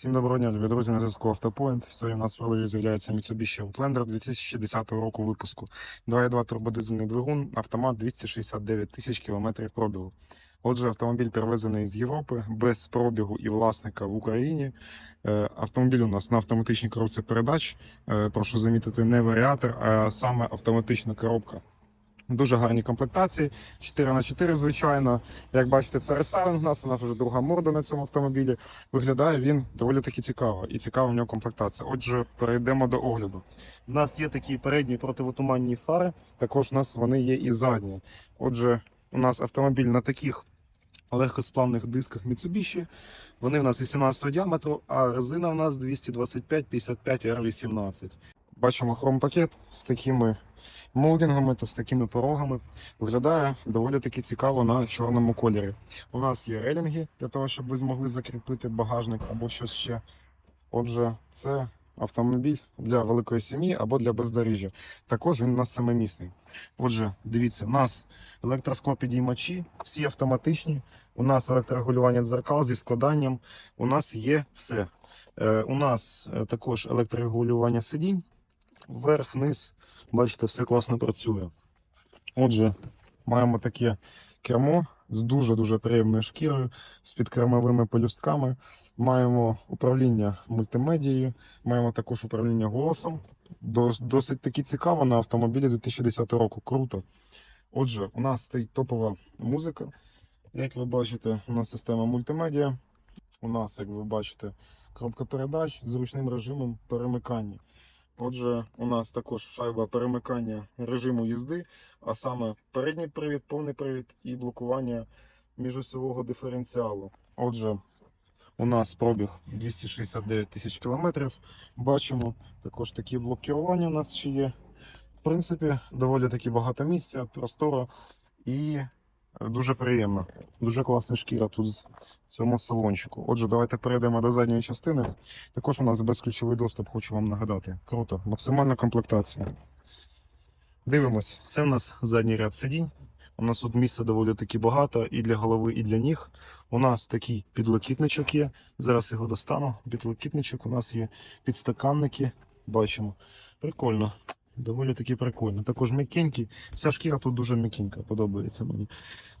Всім доброго дня, любі друзі, на зв'язку Автопоінт. Сьогодні у нас в продажі з'являється Mitsubishi Outlander 2010 року випуску. 2.2 турбодизельний двигун, автомат 269 тисяч кілометрів пробігу. Отже, автомобіль перевезений з Європи без пробігу і власника в Україні. Е, Автомобіль у нас на автоматичній коробці передач. Е, Прошу замітити, не варіатор, а саме автоматична коробка. Дуже гарні комплектації, 4 на 4 звичайно. Як бачите, це рестайлинг у нас, у нас вже друга морда на цьому автомобілі. Виглядає він доволі таки цікаво, і цікава в нього комплектація. Отже, перейдемо до огляду. У нас є такі передні противотуманні фари, також у нас вони є і задні. Отже, у нас автомобіль на таких легкосплавних дисках Mitsubishi. Вони у нас 18 діаметру, а резина у нас 225-55 R18. Бачимо хромпакет з такими молдингами та з такими порогами. Виглядає доволі таки цікаво на чорному кольорі. У нас є релінги для того, щоб ви змогли закріпити багажник або щось ще. Отже, це автомобіль для великої сім'ї або для бездоріжжя. Також він у нас самомісний. Отже, дивіться, у нас електросклопідіймачі, всі автоматичні. У нас електрорегулювання дзеркал зі складанням. У нас є все. Е, у нас е, також електрорегулювання сидінь. Вверх, вниз, бачите, все класно працює. Отже, маємо таке кермо з дуже-дуже приємною шкірою, з підкермовими полюстками. Маємо управління мультимедією, маємо також управління голосом. Досить таки цікаво на автомобілі 2010 року. Круто. Отже, у нас стоїть топова музика. Як ви бачите, у нас система мультимедіа. У нас, як ви бачите, коробка передач з ручним режимом перемикання. Отже, у нас також шайба перемикання режиму їзди, а саме передній привід, повний привід і блокування міжосьового диференціалу. Отже, у нас пробіг 269 тисяч кілометрів. Бачимо також такі блок керування у нас ще є. В принципі, доволі таки багато місця, просторо і дуже приємно. Дуже класна шкіра тут в цьому салончику. Отже, давайте перейдемо до задньої частини. Також у нас безключовий доступ, хочу вам нагадати. Круто, максимальна комплектація. Дивимось, це у нас задній ряд сидінь. У нас тут місця доволі таки багато і для голови, і для ніг. У нас такий підлокітничок є. Зараз його достану. Підлокітничок, у нас є підстаканники. Бачимо. Прикольно. Доволі таки прикольно. Також м'якенькі. Вся шкіра тут дуже м'якенька, подобається мені.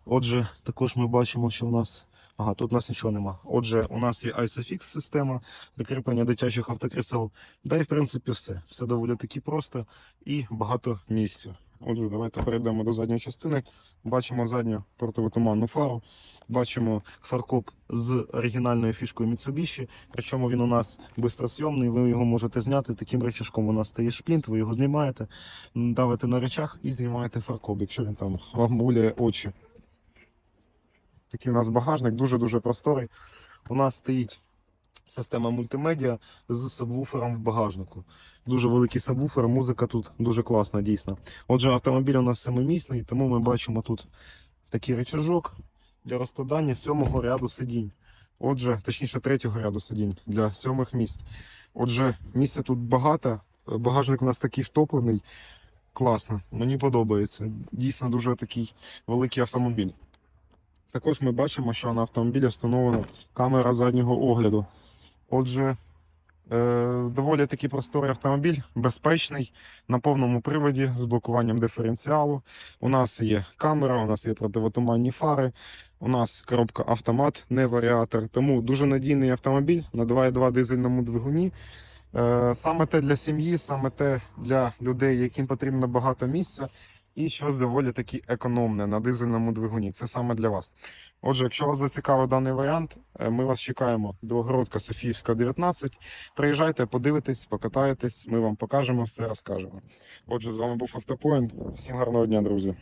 Отже, також ми бачимо, що у нас. Ага, тут у нас нічого нема. Отже, у нас є ISOFIX система для кріплення дитячих автокрісел. Да і в принципі все. Все доволі таки просто і багато місця. Отже, давайте перейдемо до задньої частини. Бачимо задню противотуманну фару, бачимо фаркоп з оригінальною фішкою Mitsubishi. Причому він у нас бистросйомний, ви його можете зняти. Таким речашком у нас стає шплінт, ви його знімаєте, давите на речах і знімаєте фаркоп, якщо він там вам муляє очі. Такий у нас багажник дуже-дуже просторий. У нас стоїть система мультимедіа з сабвуфером в багажнику. Дуже великий сабвуфер, музика тут дуже класна, дійсно. Отже, автомобіль у нас самомісний, тому ми бачимо тут такий рычажок для розкладання сьомого ряду сидінь. Отже, точніше, третього ряду сидінь для сьомих місць. Отже, місця тут багато. Багажник у нас такий втоплений. Класно, мені подобається. Дійсно дуже такий великий автомобіль. Також ми бачимо, що на автомобілі встановлена камера заднього огляду. Отже, е, доволі такий просторий автомобіль, безпечний, на повному приводі з блокуванням диференціалу. У нас є камера, у нас є противотуманні фари, у нас коробка автомат, не варіатор. Тому дуже надійний автомобіль на 2.2 дизельному двигуні. Е, Саме те для сім'ї, саме те для людей, яким потрібно багато місця. І щось доволі таки економне на дизельному двигуні. Це саме для вас. Отже, якщо вас зацікавив даний варіант, е, ми вас чекаємо. Білогородка Софіївська, 19. Приїжджайте, подивитесь, покатаєтесь, ми вам покажемо все, розкажемо. Отже, з вами був Автопоінт. Всім гарного дня, друзі.